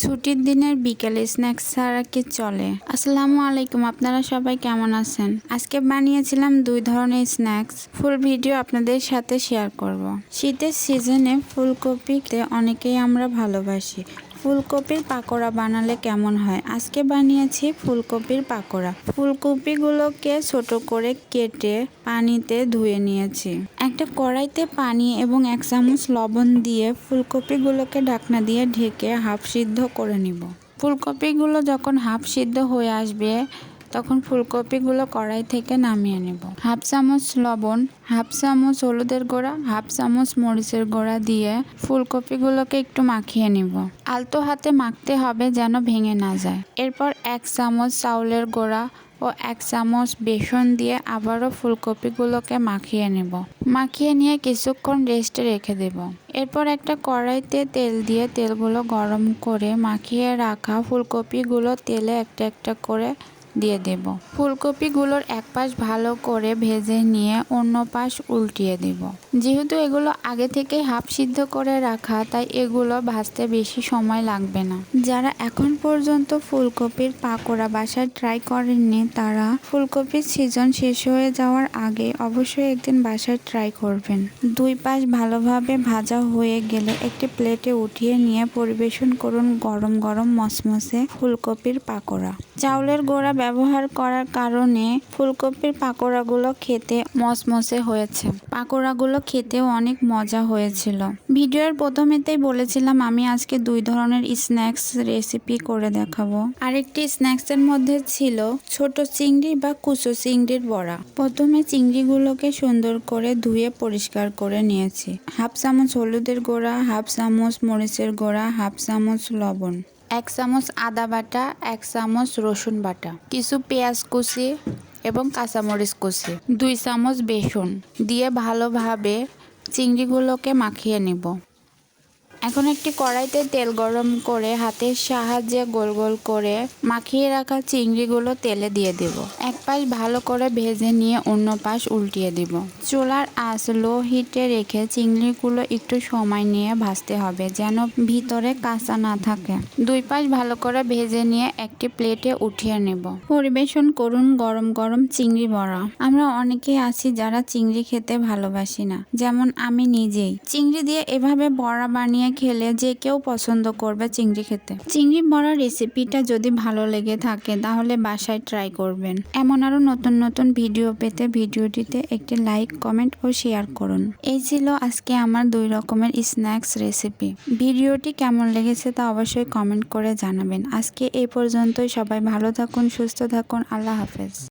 ছুটির দিনের বিকেলে স্ন্যাক্স ছাড়া কি চলে? আসসালামু আলাইকুম, আপনারা সবাই কেমন আছেন? আজকে বানিয়েছিলাম দুই ধরনের স্ন্যাক্স। ফুল ভিডিও আপনাদের সাথে শেয়ার করব। শীতের সিজনে ফুলকপিতে অনেকেই আমরা ভালোবাসি। ফুলকপির পাকোড়া বানালে কেমন হয়? আজকে বানিয়েছি ফুলকপির পাকোড়া। ফুলকপিগুলোকে ছোট করে কেটে পানিতে ধুয়ে নিয়েছি। একটা কড়াইতে পানি এবং এক চামচ লবণ দিয়ে ফুলকপিগুলোকে ঢাকনা দিয়ে ঢেকে হাফ সিদ্ধ করে নিব। ফুলকপিগুলো যখন হাফ সিদ্ধ হয়ে আসবে তখন ফুলকপিগুলো কড়াই থেকে নামিয়ে নেব। হাফ চামচ লবণ, হাফ চামচ হলুদের গুঁড়া, হাফ চামচ মরিচের গুঁড়া দিয়ে ফুলকপিগুলোকে একটু মাখিয়ে নিব। আলতো হাতে মাখতে হবে যেন ভেঙে না যায়। এরপর এক চামচ চাউলের গোড়া ও এক চামচ বেসন দিয়ে আবারও ফুলকপিগুলোকে মাখিয়ে নেব। মাখিয়ে নিয়ে কিছুক্ষণ রেস্টে রেখে দেব। এরপর একটা কড়াইতে তেল দিয়ে তেলগুলো গরম করে মাখিয়ে রাখা ফুলকপিগুলো তেলে একটা একটা করে দিয়ে দেব। ফুলকপিগুলোর এক পাশ ভালো করে ভেজে নিয়ে অন্য পাশ উল্টিয়ে দেব। যেহেতু এগুলো আগে থেকে হাফ সিদ্ধ করে রাখা, তাই এগুলো ভাজতে বেশি সময় লাগবে না। যারা এখন পর্যন্ত ফুলকপির পাকোড়া বাসায় ট্রাই করেননি, তারা ফুলকপির সিজন শেষ হয়ে যাওয়ার আগে অবশ্যই একদিন বাসায় ট্রাই করবেন। দুই পাশ ভালোভাবে ভাজা হয়ে গেলে একটি প্লেটে উঠিয়ে নিয়ে পরিবেশন করুন গরম গরম মসমসে ফুলকপির পাকোড়া। চাউলের গোড়া ব্যবহার করার কারণে ফুলকপির পাকোড়াগুলো খেতে মসমসে হয়েছে। পাকোড়াগুলো খেতেও অনেক মজা হয়েছিল। ভিডিওর প্রথমেতেই বলেছিলাম, আমি আজকে দুই ধরনের স্ন্যাক্স রেসিপি করে দেখাবো। আরেকটি স্ন্যাক্সের মধ্যে ছিল ছোট চিংড়ি বা কুচো চিংড়ির বড়া। প্রথমে চিংড়িগুলোকে সুন্দর করে ধুয়ে পরিষ্কার করে নিয়েছি। হাফ চামচ হলুদের গোড়া, হাফ চামচ মরিচের গোড়া, হাফ চামচ লবণ। এক চামচ আদা বাটা, এক চামচ রসুন বাটা, কিছু পেঁয়াজ কুচি এবং কাঁচামরিচ কুচি, দুই চামচ বেসন দিয়ে ভালোভাবে চিংড়িগুলোকে মাখিয়ে নেব। এখন একটি কড়াইতে তেল গরম করে হাতের সাহায্যে গোল গোল করে মাখিয়ে রাখা চিংড়িগুলো তেলে দিয়ে দেব। পাশ ভালো করে ভেজে নিয়ে অন্য পাশ উল্টিয়ে দিব। চুলার আঁচ লো হিটে রেখে চিংড়িগুলো একটু সময় নিয়ে ভাজতে হবে যেন ভিতরে কাঁচা না থাকে। দুই পাশ ভালো করে ভেজে নিয়ে একটি প্লেটে উঠিয়ে নেব। পরিবেশন করুন গরম গরম চিংড়ি বড়া। আমরা অনেকেই আছি যারা চিংড়ি খেতে ভালোবাসি না, যেমন আমি নিজেই। চিংড়ি দিয়ে এভাবে বড়া বানিয়ে খেলে যে কেউ পছন্দ করবে চিংড়ি খেতে। চিংড়ি বড়া রেসিপিটা যদি ভালো লেগে থাকে তাহলে বাসায় ট্রাই করবেন। এমন আরও নতুন নতুন ভিডিও পেতে ভিডিওটিতে একটি লাইক কমেন্ট ও শেয়ার করুন। এই ছিল আজকে আমার দুই রকমের স্ন্যাক্স রেসিপি ভিডিওটি কেমন লেগেছে তা অবশ্যই কমেন্ট করে জানাবেন। আজকে এই পর্যন্তই, সবাই ভালো থাকুন, সুস্থ থাকুন, আল্লাহ হাফেজ।